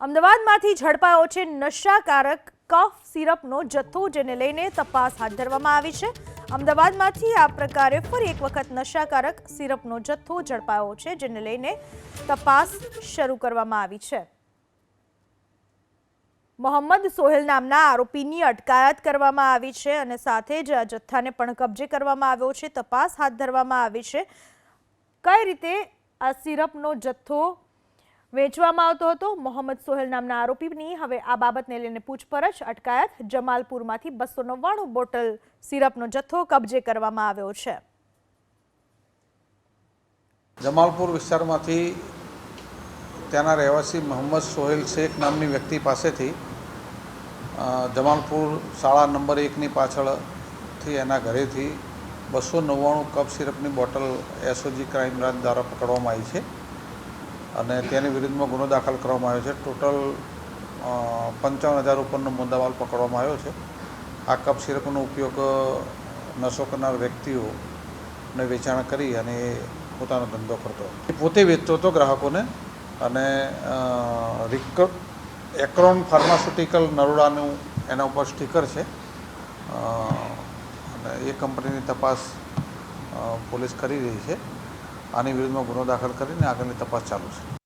અમદાવાદમાંથી ઝડપાયો છે નશાકારક કફ સિરપનો જથ્થો, જેને લઈને તપાસ હાથ ધરવામાં આવી છે. અમદાવાદમાંથી આ પ્રકારે ફરી એક વખત નશાકારક સિરપનો જથ્થો ઝડપાયો છે, જેને લઈને તપાસ શરૂ કરવામાં આવી છે. મોહમ્મદ સોહેલ નામના આરોપીની અટકાયત કરવામાં આવી છે અને સાથે જ આ જથ્થાને પણ કબજે કરવામાં આવ્યો છે. તપાસ હાથ ધરવામાં આવી છે. કઈ રીતે આ સિરપનો જથ્થો વેચવામાં આવતો હતો. મોહમ્મદ સોહેલ નામના આરોપીની હવે આ બાબતને લઈને પૂછપરછ અટકાયત. જમાલપુરમાંથી બસો નવ્વાણું બોટલ સિરપનો જથ્થો કબજે કરવામાં આવ્યો છે. જમાલપુર વિસ્તારમાંથી ત્યાંના રહેવાસી મોહમ્મદ સોહેલ શેખ નામની વ્યક્તિ પાસેથી જમાલપુર શાળા નંબર એકની પાછળથી એના ઘરેથી બસો નવ્વાણું કપ સિરપની બોટલ એસઓજી ક્રાઇમ બ્રાન્ચ દ્વારા પકડવામાં આવી છે. અને તેની વિરુદ્ધમાં ગુનો દાખલ કરવામાં આવ્યો છે. ટોટલ પંચાવન હજાર ઉપરનો મુદ્દામાલ પકડવામાં આવ્યો છે. આ કપ સિરપનો ઉપયોગ નશો કરનાર વ્યક્તિઓને વેચાણ કરી અને એ પોતાનો ધંધો કરતો એ પોતે વેચતો હતો ગ્રાહકોને અને રિક, એક્રોન ફાર્માસ્યુટિકલ નરોડાનું એના ઉપર સ્ટીકર છે. અને એ કંપનીની તપાસ પોલીસ કરી રહી છે. આની વિરુદ્ધમાં ગુનો દાખલ કરીને આગળની તપાસ ચાલુ છે.